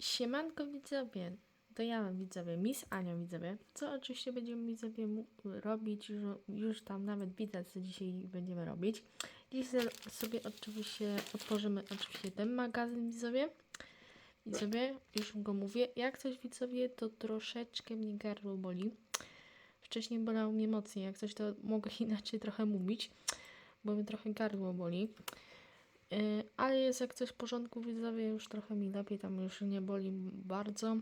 Siemanko widzowie, to ja widzowie, Miss Ania widzowie, co oczywiście będziemy widzowie robić, już, już tam nawet widać co dzisiaj będziemy robić. Dzisiaj sobie oczywiście otworzymy oczywiście ten magazyn widzowie. Widzowie, już go mówię, jak coś widzowie, to troszeczkę mnie gardło boli. Wcześniej bolało mnie mocniej, jak coś to mogę inaczej trochę mówić, bo mnie trochę gardło boli. Yy, ale jest jak coś w porządku, widzowie, już trochę mi lepiej, tam już nie boli bardzo.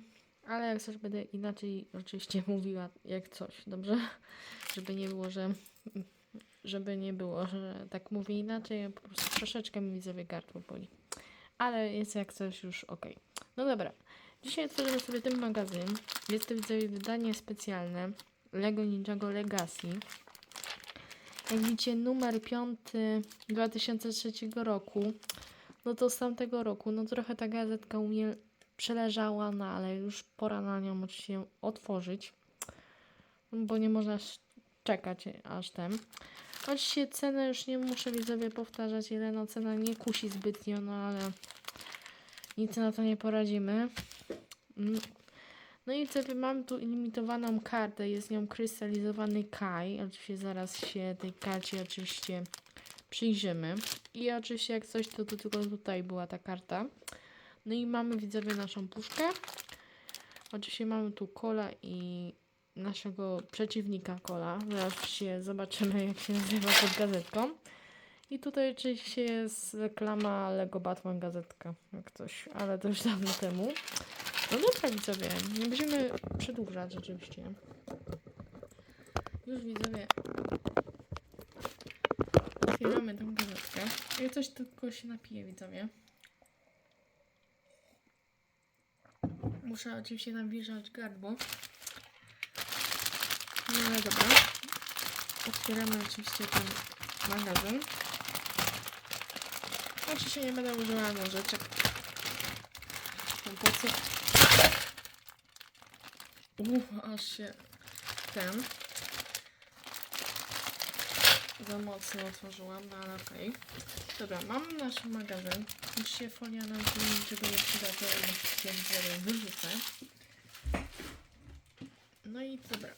Ale jak coś będę inaczej oczywiście mówiła, jak coś, dobrze? Żeby nie było, że żeby nie było, że tak mówię inaczej, po prostu troszeczkę mi widzowie gardło boli. Ale jest jak coś już ok. No dobra, dzisiaj otworzymy sobie ten magazyn. Jest to widzowie wydanie specjalne Lego Ninjago Legacy. Jak widzicie, numer 5 2003 roku, no to z tamtego roku, no trochę ta gazetka u mnie przeleżała, no ale już pora na nią oczywiście otworzyć, bo nie można czekać aż ten. Oczywiście cenę już nie muszę widzowie powtarzać, ile no cena nie kusi zbytnio, no ale nic na to nie poradzimy. No i sobie mam tu limitowaną kartę, jest nią krystalizowany Kai. Oczywiście zaraz się tej karcie oczywiście przyjrzymy. I oczywiście jak coś, to, to tylko tutaj była ta karta. No i mamy widzowie naszą puszkę. Oczywiście mamy tu kola i naszego przeciwnika kola. Zaraz się zobaczymy jak się nazywa pod gazetką. I tutaj oczywiście jest reklama Lego Batman gazetka, jak coś, ale to już dawno temu. No dobra widzowie, nie będziemy przedłużać oczywiście. Już widzowie otwieramy tę gazetkę. Jak coś tylko się napije widzowie. Muszę oczywiście nawilżać gardło. No ale dobra. Otwieramy oczywiście ten magazyn. Oczywiście nie będę użyła nożyczek. No po? Uff, aż się ten za mocno otworzyłam, no ale okej. Dobra, mamy nasz magazyn. Oczywiście folia nam tu niczego nie przyda, to widzowie wyrzucę. No i dobra.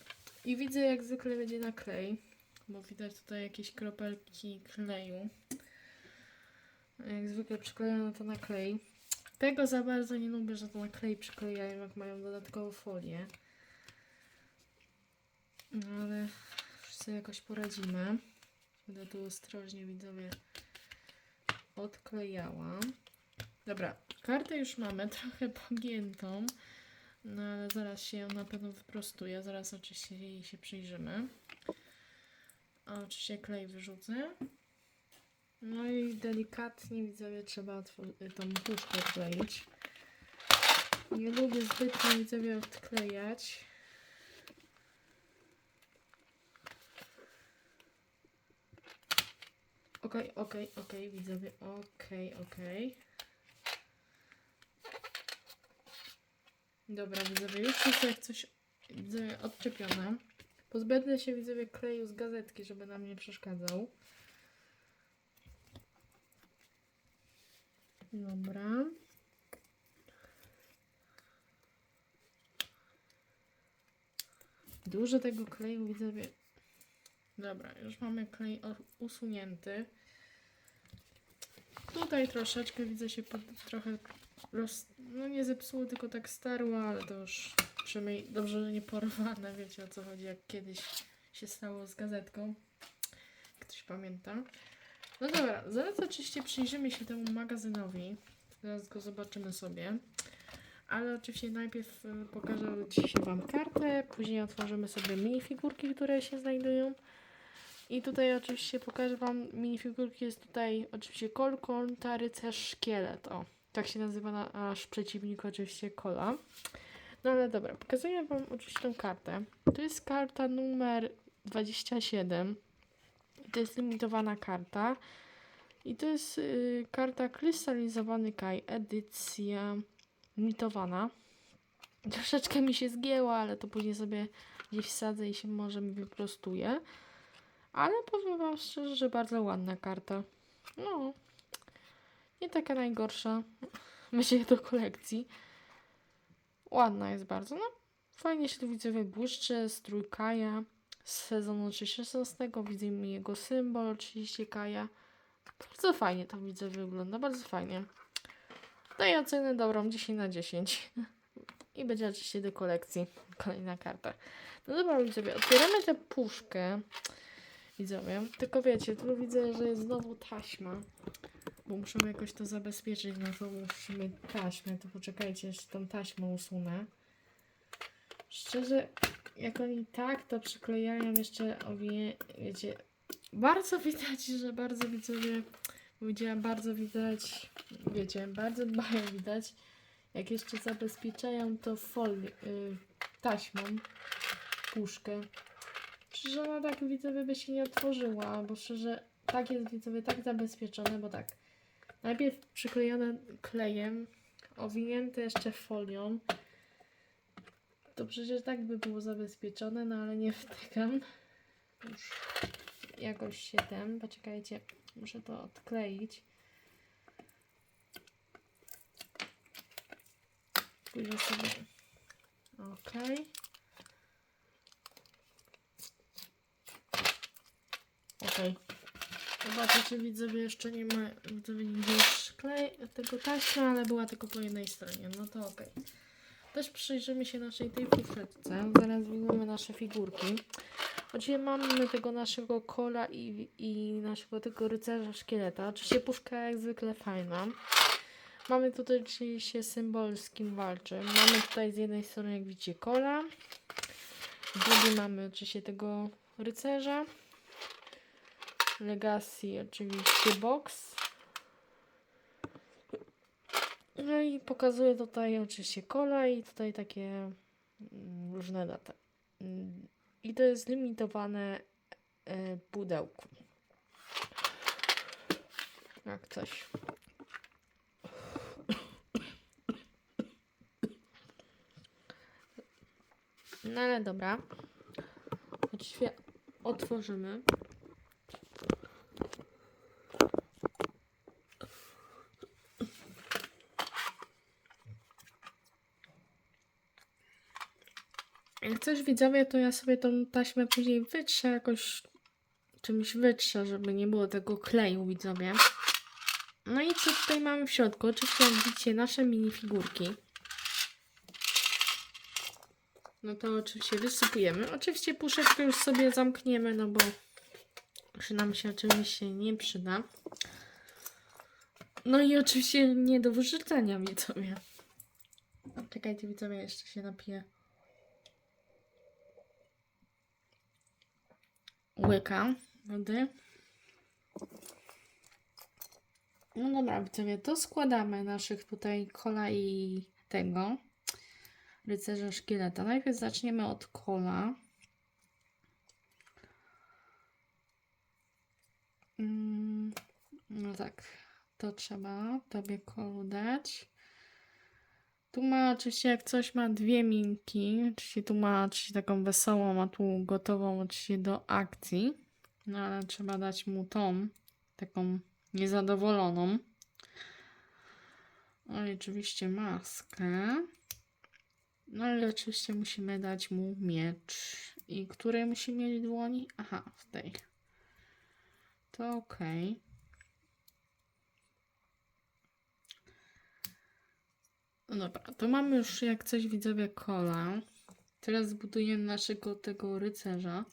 I widzę jak zwykle będzie na klej, bo widać tutaj jakieś kropelki kleju. Jak zwykle przyklejono to na klej. Tego za bardzo nie lubię, że to na klej przyklejają, jak mają dodatkową folię. No ale sobie jakoś poradzimy. Będę tu ostrożnie widzowie odklejała. Dobra, kartę już mamy, trochę pogiętą. No ale zaraz się ją na pewno wyprostuje. Zaraz oczywiście jej się przyjrzymy. A oczywiście klej wyrzucę. No i delikatnie widzowie trzeba otwor- tą puszkę odkleić. Nie lubię zbytnio widzowie odklejać. Okej, okej, okej, widzowie, okej, okej. Dobra, widzowie, już jest jak coś widzowie, odczepione. Pozbędę się widzowie kleju z gazetki, żeby nam nie przeszkadzał. Dobra. Dużo tego kleju widzowie. Dobra, już mamy klej usunięty. Tutaj troszeczkę widzę się pod, trochę roz, no nie zepsuło, tylko tak starło, ale to już przynajmniej dobrze, że nie porwane, wiecie o co chodzi, jak kiedyś się stało z gazetką. Ktoś pamięta. No dobra, zaraz oczywiście przyjrzymy się temu magazynowi. Zaraz go zobaczymy sobie. Ale oczywiście najpierw y, pokażę dzisiaj Wam kartę, później otworzymy sobie minifigurki, które się znajdują. I tutaj oczywiście pokażę Wam minifigurki. Jest tutaj oczywiście Kolkon, ta rycerz szkielet. O, tak się nazywa na- nasz przeciwnik, oczywiście Kola. No ale dobra, pokazuję Wam oczywiście tą kartę. To jest karta numer 27. To jest limitowana karta. I to jest y, karta krystalizowany Kai, edycja limitowana. Troszeczkę mi się zgięła, ale to później sobie gdzieś wsadzę i się może mi wyprostuje. Ale powiem Wam szczerze, że bardzo ładna karta. No, nie taka najgorsza. Myślę do kolekcji. Ładna jest bardzo, no. Fajnie się tu widzowie błyszczy, strój Kaja z sezonu 16. Widzimy jego symbol, oczywiście Kaja. Bardzo fajnie to widzę wygląda, bardzo fajnie. Daję ocenę dobrą, 10 na 10. I będzie oczywiście do kolekcji kolejna karta. No dobra, widzowie, otwieramy tę puszkę. Widzowie, tylko wiecie, tu widzę, że jest znowu taśma. Bo muszę jakoś to zabezpieczyć, no to musimy taśmę, to poczekajcie, jeszcze tą taśmę usunę. Szczerze, jak oni tak to przyklejają jeszcze owie, wiecie, bardzo widać, że bardzo widzowie, powiedziałam, bardzo widać, wiecie, bardzo dbają widać, jak jeszcze zabezpieczają to folię, y, taśmą puszkę. Szczerze, ona tak widzowie by się nie otworzyła, bo szczerze, tak jest widzowie tak zabezpieczone, bo tak, najpierw przyklejone klejem, owinięte jeszcze folią, to przecież tak by było zabezpieczone, no ale nie wtykam. Już jakoś się ten, poczekajcie, muszę to odkleić. Pójdę sobie, ok. Ok. Zobaczcie, widzowie, jeszcze nie ma, widzowie nigdzie już klej, tego taśmy, ale była tylko po jednej stronie, no to ok. Też przyjrzymy się naszej tej puszeczce. Zaraz wyjmiemy nasze figurki. Oczywiście mamy tego naszego kola i, i naszego tego rycerza szkieleta. Oczywiście puszka jak zwykle fajna. Mamy tutaj oczywiście symbol z kim walczy. Mamy tutaj z jednej strony jak widzicie kola. Z drugiej mamy oczywiście tego rycerza. Legacy oczywiście box. No i pokazuję tutaj oczywiście kola i tutaj takie mm, różne daty. Mm, I to jest limitowane e, pudełko. Jak coś. No ale dobra. Oczywiście otworzymy. Jak coś widzowie, to ja sobie tą taśmę później wytrzę jakoś czymś wytrzę, żeby nie było tego kleju widzowie. No i co tutaj mamy w środku? Oczywiście jak widzicie nasze minifigurki. No to oczywiście wysypujemy. Oczywiście puszeczkę już sobie zamkniemy, no bo już nam się oczywiście nie przyda. No i oczywiście nie do wyrzucenia widzowie. Czekajcie widzowie, jeszcze się napiję. Łyka wody. No dobra, widzowie, to składamy naszych tutaj kola i tego rycerza szkieleta. Najpierw zaczniemy od kola. Mm, No tak, to trzeba tobie kolu dać. Tu ma oczywiście, jak coś ma dwie minki, oczywiście tu ma oczywiście taką wesołą, a tu gotową oczywiście do akcji. No ale trzeba dać mu tą, taką niezadowoloną. No i oczywiście maskę. No ale oczywiście musimy dać mu miecz. I której musi mieć dłoni? Aha, w tej. To okej. Okay. Dobra, to mamy już jak coś widzowie kola. Teraz zbudujemy naszego tego rycerza.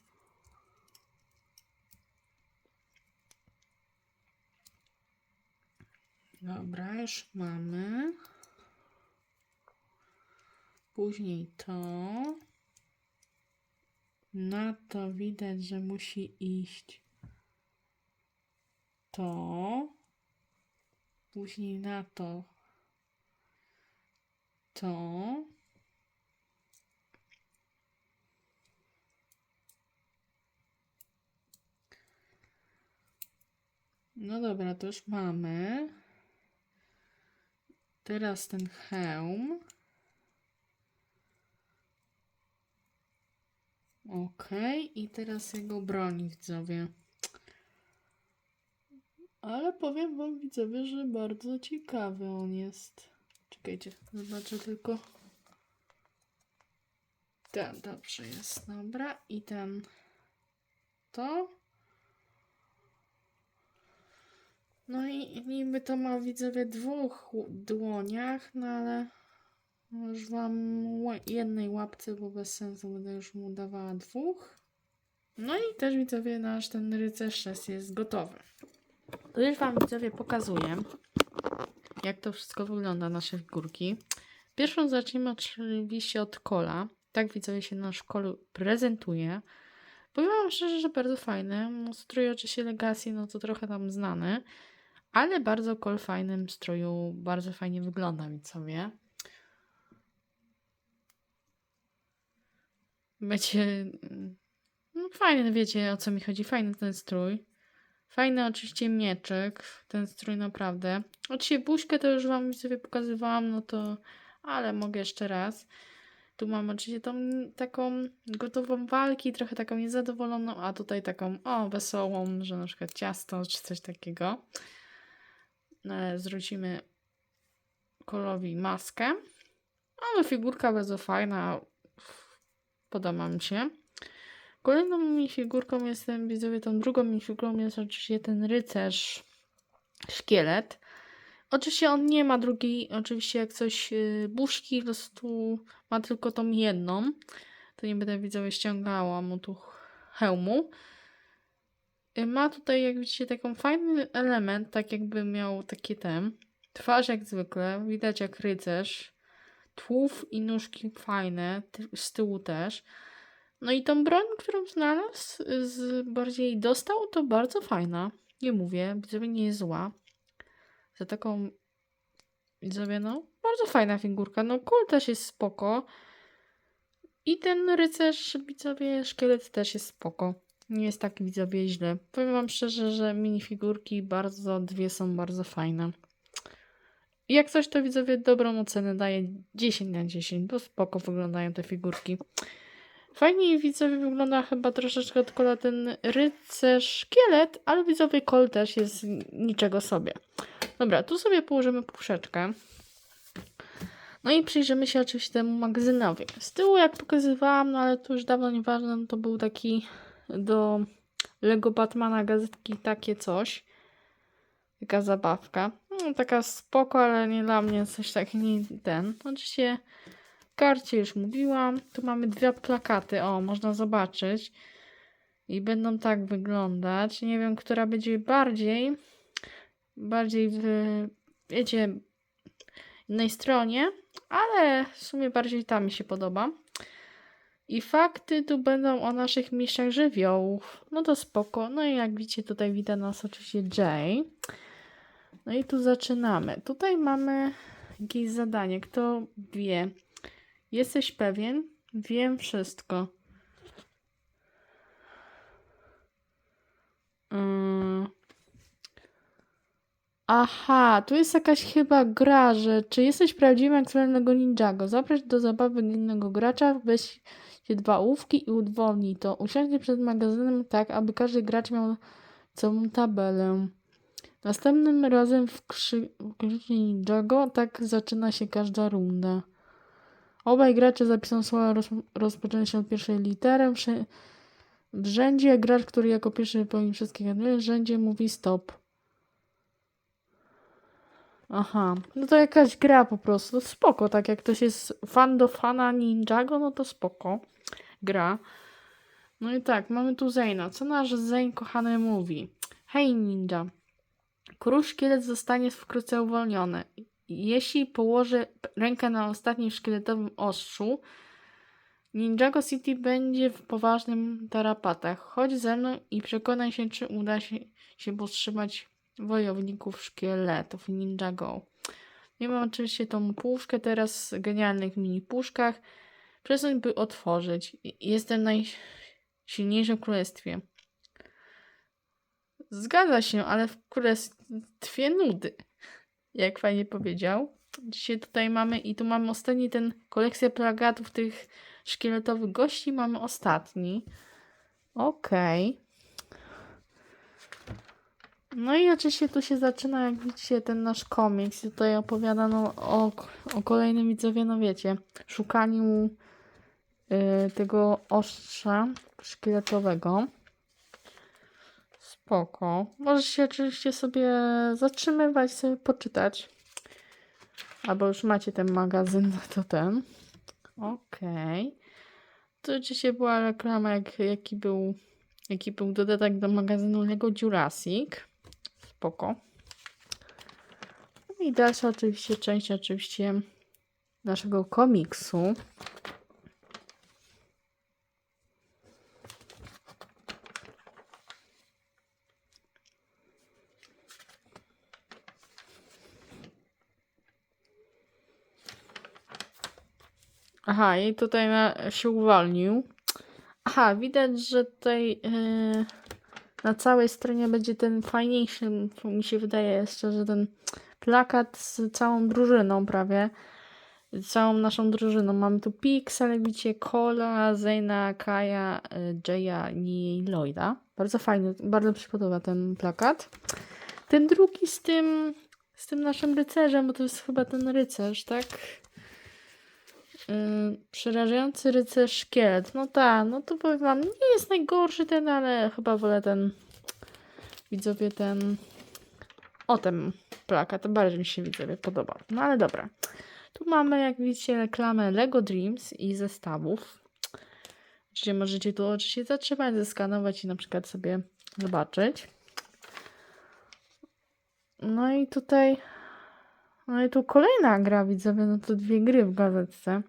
Dobra, już mamy. Później to. Na to widać, że musi iść to. Później na to to. No dobra, to już mamy. Teraz ten hełm. Ok, i teraz jego broń, widzowie. Ale powiem wam, widzowie, że bardzo ciekawy on jest. Czekajcie, zobaczę tylko. ten, dobrze jest, dobra. I ten, to. No i niby to ma widzowie dwóch dłoniach, no ale już wam jednej łapce, bo bez sensu będę już mu dawała dwóch. No i też widzowie nasz ten rycerz jest gotowy. To już wam widzowie pokazuję, jak to wszystko wygląda, nasze figurki. Pierwszą zacznijmy oczywiście od kola. Tak widzowie się nasz kol prezentuje. Powiem wam szczerze, że bardzo fajny. No, strój oczywiście Legacy, no to trochę tam znany. Ale bardzo kol fajnym stroju, bardzo fajnie wygląda widzowie. Będzie... No fajny, wiecie o co mi chodzi. Fajny ten strój. Fajny oczywiście mieczyk. Ten strój naprawdę. Oczywiście buźkę to już wam sobie pokazywałam, no to... Ale mogę jeszcze raz. Tu mam oczywiście tą taką gotową walki, trochę taką niezadowoloną, a tutaj taką o wesołą, że na przykład ciasto czy coś takiego. No, zwrócimy kolowi maskę. Ale figurka bardzo fajna. Podoba mi się. Kolejną minifigurką jest ten, widzowie, tą drugą minifigurką jest oczywiście ten rycerz szkielet. Oczywiście on nie ma drugiej, oczywiście jak coś yy, buźki, po prostu ma tylko tą jedną. To nie będę widzowie ściągała mu tu hełmu. Y, Ma tutaj, jak widzicie, taką fajny element, tak jakby miał takie ten. Twarz jak zwykle, widać jak rycerz. Tłów i nóżki fajne, z tyłu też. No i tą broń, którą znalazł, y, z bardziej dostał, to bardzo fajna. Nie mówię, widzowie nie jest zła. Za taką, widzowie, no, bardzo fajna figurka. No, kul też jest spoko. I ten rycerz, widzowie, szkielet też jest spoko. Nie jest tak widzowie źle. Powiem wam szczerze, że minifigurki bardzo, dwie są bardzo fajne. Jak coś to widzowie dobrą ocenę daję 10 na 10, bo spoko wyglądają te figurki. Fajniej widzowie wygląda chyba troszeczkę kola ten rycerz szkielet, ale widzowie kol też jest niczego sobie. Dobra, tu sobie położymy puszeczkę. No i przyjrzymy się oczywiście temu magazynowi. Z tyłu jak pokazywałam, no ale to już dawno nieważne, no to był taki do Lego Batmana gazetki takie coś. Taka zabawka. No, taka spoko, ale nie dla mnie coś takiego, nie ten. Oczywiście karcie już mówiłam. Tu mamy dwie plakaty, o, można zobaczyć. I będą tak wyglądać. Nie wiem, która będzie bardziej, bardziej w, wiecie, innej stronie, ale w sumie bardziej ta mi się podoba. I fakty tu będą o naszych mistrzach żywiołów. No to spoko. No i jak widzicie, tutaj wita nas oczywiście Jay. No i tu zaczynamy. Tutaj mamy jakieś zadanie. Kto wie? Jesteś pewien? Wiem wszystko. Ym. Aha, tu jest jakaś chyba gra, że czy jesteś prawdziwym aktualnego ninjago? Zaproś do zabawy innego gracza, weź się dwa ołówki i udowodnij to. Usiądźcie przed magazynem tak, aby każdy gracz miał całą tabelę. Następnym razem w krzy- w krzyku Ninjago tak zaczyna się każda runda. Obaj gracze zapiszą słowa roz, się od pierwszej litery. W rzędzie gracz, który jako pierwszy wypełni wszystkie rzędzie mówi stop. Aha, no to jakaś gra po prostu. Spoko, tak jak ktoś jest fan do fana Ninjago, no to spoko. Gra. No i tak, mamy tu Zayna. Co nasz Zayn kochany mówi? Hej ninja, król szkielet zostanie wkrótce uwolniony. Jeśli położę rękę na ostatnim szkieletowym ostrzu, Ninjago City będzie w poważnym tarapatach. Chodź ze mną i przekonaj się, czy uda się, się powstrzymać wojowników szkieletów Ninjago. Nie mam oczywiście tą puszkę teraz genialnych mini puszkach. Przesuń, by otworzyć. Jestem najsilniejszym w królestwie. Zgadza się, ale w królestwie nudy. Jak fajnie powiedział. Dzisiaj tutaj mamy i tu mamy ostatni ten kolekcja plagatów tych szkieletowych gości. Mamy ostatni. Okej. No i oczywiście tu się zaczyna, jak widzicie, ten nasz komiks. Tutaj opowiadano o, o kolejnym widzowie, no wiecie, szukaniu y, tego ostrza szkieletowego. Spoko. Możesz się oczywiście sobie zatrzymywać, sobie poczytać. Albo już macie ten magazyn, no to ten. Okej. To oczywiście była reklama, jak, jaki, był, jaki był dodatek do magazynu Lego Jurassic. Spoko. I dalsza oczywiście część oczywiście naszego komiksu. Aha, i tutaj na, się uwolnił. Aha, widać, że tutaj yy, na całej stronie będzie ten fajniejszy, mi się wydaje jeszcze, że ten plakat z całą drużyną prawie. Z całą naszą drużyną. Mamy tu Pixel, widzicie, Cola, Zayna, Kaja, y, Jaya i Lloyda. Bardzo fajny, bardzo mi się podoba ten plakat. Ten drugi z tym, z tym naszym rycerzem, bo to jest chyba ten rycerz, tak? Yy, przerażający rycerz szkielet. No tak, no to powiem wam, nie jest najgorszy ten, ale chyba wolę ten widzowie ten o ten plakat. Bardziej mi się widzowie podobał. No ale dobra. Tu mamy, jak widzicie, reklamę Lego Dreams i zestawów. Oczywiście możecie tu oczywiście zatrzymać, zeskanować i na przykład sobie zobaczyć. No i tutaj no i tu kolejna gra, widzowie, no to dwie gry w gazetce.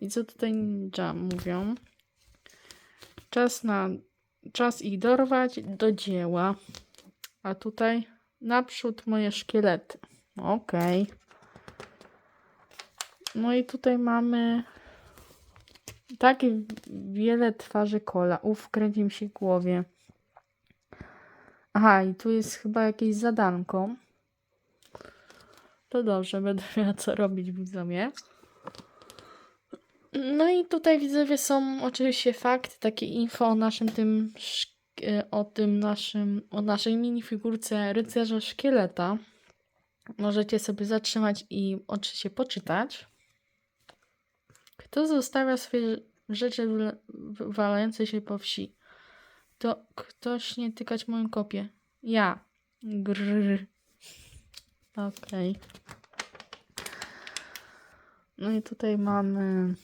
I co tutaj ninja mówią? Czas na czas ich dorwać do dzieła. A tutaj naprzód moje szkielety. Okej. Okay. No i tutaj mamy takie wiele twarzy kola. Uf, kręci mi się w głowie. Aha, i tu jest chyba jakieś zadanko. To dobrze, będę miała co robić widzowie. No i tutaj widzowie są oczywiście fakty, takie info o naszym tym e, o tym naszym, o naszej minifigurce rycerza szkieleta. Możecie sobie zatrzymać i oczywiście poczytać. Kto zostawia swoje rzeczy wywalające się po wsi? To ktoś nie tykać moją kopię. Ja. Grrr. Okej. Okay. No i tutaj mamy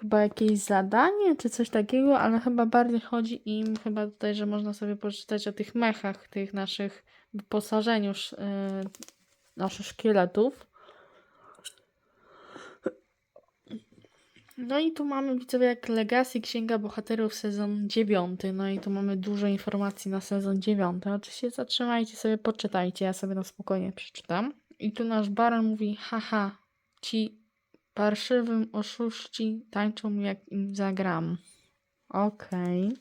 chyba jakieś zadanie czy coś takiego, ale chyba bardziej chodzi im chyba tutaj, że można sobie poczytać o tych mechach, tych naszych wyposażeniu yy, naszych szkieletów. No i tu mamy widzowie jak Legacy Księga Bohaterów sezon 9. No i tu mamy dużo informacji na sezon 9. Oczywiście zatrzymajcie sobie, poczytajcie, ja sobie na spokojnie przeczytam. I tu nasz baron mówi, haha, ci parszywym oszuści tańczą jak im zagram. Okej. Okay.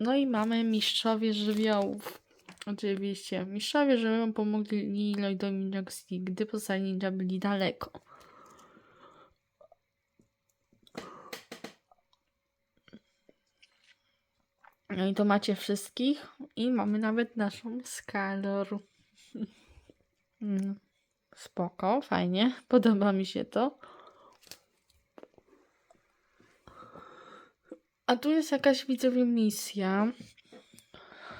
No i mamy mistrzowie żywiołów. Oczywiście. Mistrzowie żywiołów pomogli Lloydowi Jacksonowi, gdy pozostali ninja byli daleko. No i to macie wszystkich. I mamy nawet naszą Skalor. Mm, spoko, fajnie. Podoba mi się to. A tu jest jakaś widzowie misja.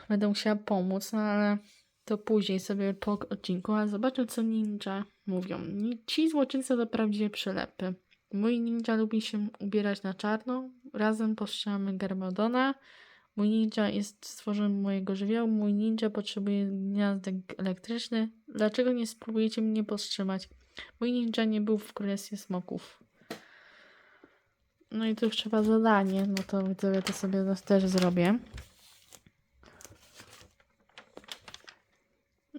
Będę musiała pomóc, no ale to później sobie po odcinku. A zobaczę, co ninja mówią. Ci złoczyńcy to prawdziwe przylepy. Mój ninja lubi się ubierać na czarno. Razem postrzelamy Garmadona. Mój ninja jest stworzeniem mojego żywiołu. Mój ninja potrzebuje gniazdek elektryczny. Dlaczego nie spróbujecie mnie powstrzymać? Mój ninja nie był w królestwie smoków. No i tu już trzeba zadanie. No to widzowie to sobie też zrobię.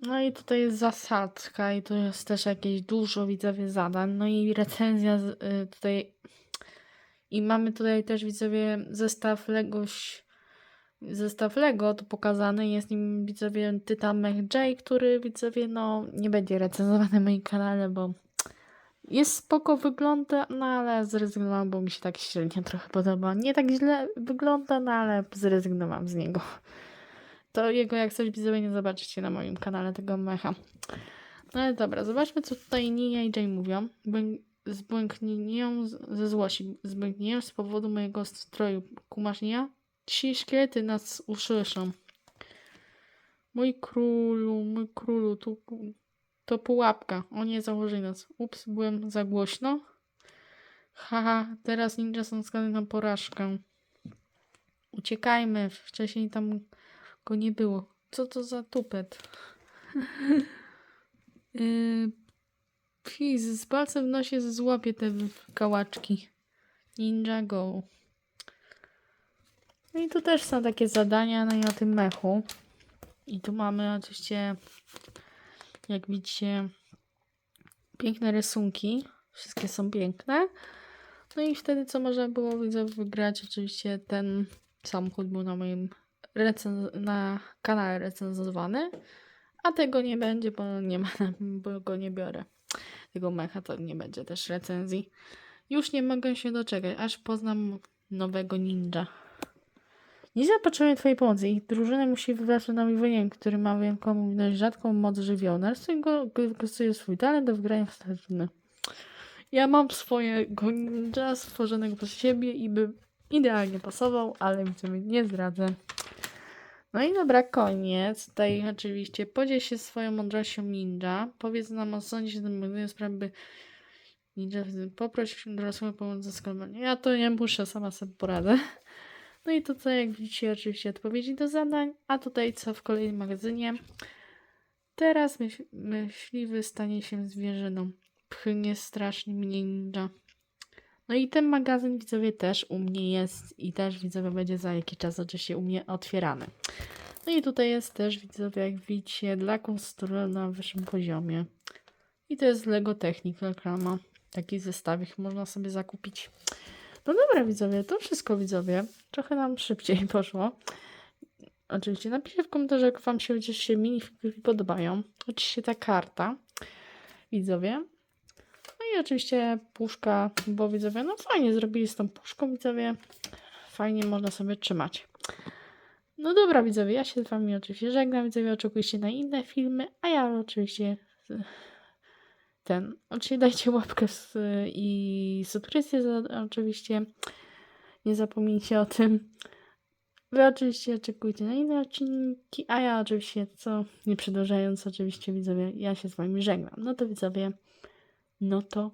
No i tutaj jest zasadzka i tu jest też jakieś dużo widzowie zadań. No i recenzja y, tutaj. I mamy tutaj też widzowie zestaw Legoś zestaw Lego tu pokazany. Jest nim widzowie Tytan Mech J, który widzowie no nie będzie recenzowany na moim kanale, bo jest spoko wygląda, no ale zrezygnowałam, bo mi się tak średnio trochę podoba. Nie tak źle wygląda, no ale zrezygnowałam z niego. To jego jak coś widzowie nie zobaczycie na moim kanale tego mecha. No ale dobra, zobaczmy, co tutaj Nia i Jay mówią. Błę- Zbłęknienią z- ze złości. Zbłęknienią z powodu mojego stroju. Kumasz Nia? Ci szkielety nas usłyszą. Mój królu, mój królu, tu, to pułapka. O nie, założyli nas. Ups, byłem za głośno. Haha, teraz ninja są skazani na porażkę. Uciekajmy, wcześniej tam go nie było. Co to za tupet? yy, z palcem w nosie złapie te kałaczki. Ninja go. No i tu też są takie zadania, no i o tym mechu. I tu mamy oczywiście, jak widzicie, piękne rysunki. Wszystkie są piękne. No i wtedy co można było widzę wygrać? Oczywiście ten samochód był na moim na kanale recenzowany, a tego nie będzie, bo nie ma, bo go nie biorę. Tego mecha to nie będzie też recenzji. Już nie mogę się doczekać, aż poznam nowego ninja. Ninja potrzebuje Twojej pomocy. Ich drużynę musi wybrać przed nami wojennik, który ma wyjątkową dość rzadką moc żywiołu. Narysuje go, wykorzystuje swój talent do wygrania w statyczny. Ja mam swojego ninja stworzonego przez siebie i by idealnie pasował, ale mi nie zdradzę. No i dobra, koniec. Tutaj oczywiście podziel się swoją mądrością ninja. Powiedz nam o sądzie tym sprawy, ninja poproś dorosłego pomoc za skalowanie. Ja to nie muszę, sama sobie poradzę. No i tutaj, jak widzicie, oczywiście odpowiedzi do zadań, a tutaj co w kolejnym magazynie. Teraz myśl, myśliwy stanie się zwierzyną. Pchnie strasznie mnie ninja. No i ten magazyn widzowie też u mnie jest i też widzowie będzie za jakiś czas oczywiście u mnie otwierany. No i tutaj jest też widzowie, jak widzicie, dla konstruktora na wyższym poziomie. I to jest Lego Technik reklama. Taki zestawik można sobie zakupić. No dobra widzowie, to wszystko widzowie. Trochę nam szybciej poszło. Oczywiście napiszcie w komentarzach, jak wam się oczywiście minifigurki podobają. Oczywiście ta karta, widzowie. No i oczywiście puszka, bo widzowie, no fajnie zrobili z tą puszką, widzowie. Fajnie można sobie trzymać. No dobra, widzowie, ja się z wami oczywiście żegnam, widzowie, oczekujcie na inne filmy, a ja oczywiście ten, oczywiście dajcie łapkę i subskrypcję oczywiście. Nie zapomnijcie o tym. Wy oczywiście oczekujcie na inne odcinki, a ja oczywiście, co nie przedłużając, oczywiście widzowie, ja się z wami żegnam. No to widzowie, no to